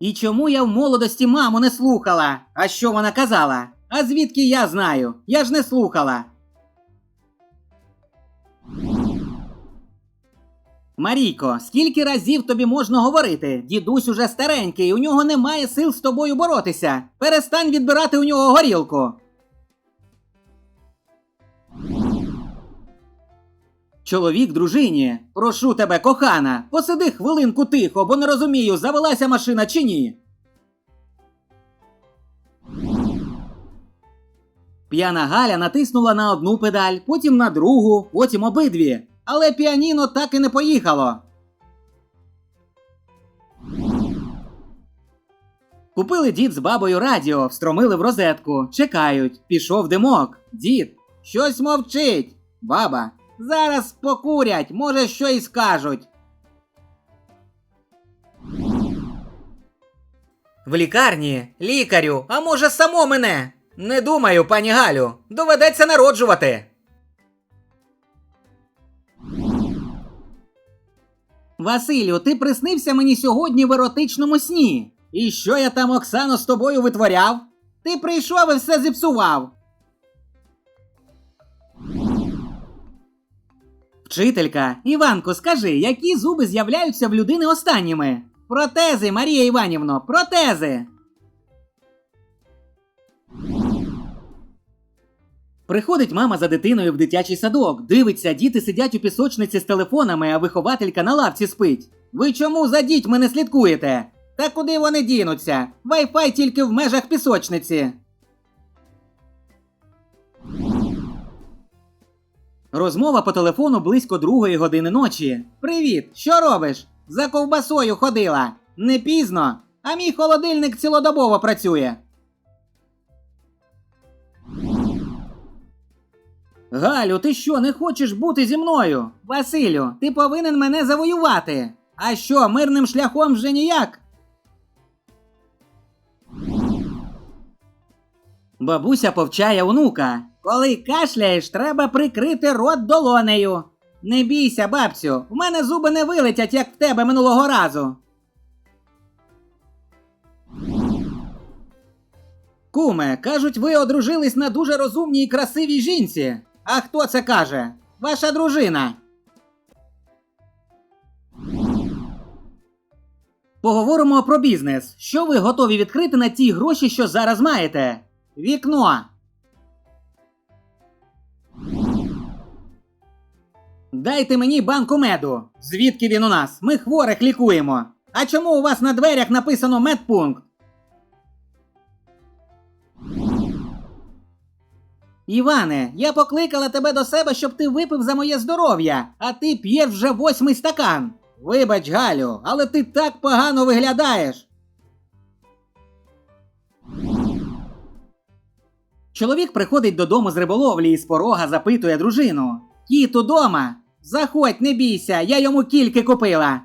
І чому я в молодості маму не слухала? А що вона казала? А звідки я знаю? Я ж не слухала. Марійко, скільки разів тобі можна говорити? Дідусь уже старенький, у нього немає сил з тобою боротися. Перестань відбирати у нього горілку. Чоловік дружині, прошу тебе, кохана, посиди хвилинку тихо, бо не розумію, завелася машина чи ні. П'яна Галя натиснула на одну педаль, потім на другу, потім обидві. Але піаніно так і не поїхало. Купили дід з бабою радіо, встромили в розетку, чекають, пішов димок. Дід, щось мовчить. Баба, зараз покурять, може, що й скажуть. В лікарні, лікарю, а може само мене? Не думаю, пані Галю. Доведеться народжувати. Василю, ти приснився мені сьогодні в еротичному сні. І що я там, Оксано, з тобою витворяв? Ти прийшов і все зіпсував. Вчителька, Іванко, скажи, які зуби з'являються в людини останніми? Протези, Марія Іванівно, протези. Приходить мама за дитиною в дитячий садок, дивиться, діти сидять у пісочниці з телефонами, а вихователька на лавці спить. Ви чому за дітьми не слідкуєте? Та куди вони дінуться? Вай-фай тільки в межах пісочниці. Розмова по телефону близько другої години ночі. Привіт, що робиш? За ковбасою ходила. Не пізно, а мій холодильник цілодобово працює. Галю, ти що, не хочеш бути зі мною? Василю, ти повинен мене завоювати. А що, мирним шляхом вже ніяк? Бабуся повчає онука. Коли кашляєш, треба прикрити рот долонею. Не бійся, бабцю, в мене зуби не вилетять, як в тебе минулого разу. Куме, кажуть, ви одружились на дуже розумній і красивій жінці. А хто це каже? Ваша дружина. Поговоримо про бізнес. Що ви готові відкрити на ті гроші, що зараз маєте? Вікно. Дайте мені банку меду. Звідки він у нас? Ми хворих лікуємо. А чому у вас на дверях написано медпункт? Іване, я покликала тебе до себе, щоб ти випив за моє здоров'я, а ти п'єш вже восьмий стакан. Вибач, Галю, але ти так погано виглядаєш. Чоловік приходить додому з риболовлі і з порога запитує дружину: Кіт удома? Заходь, не бійся, я йому кільки купила.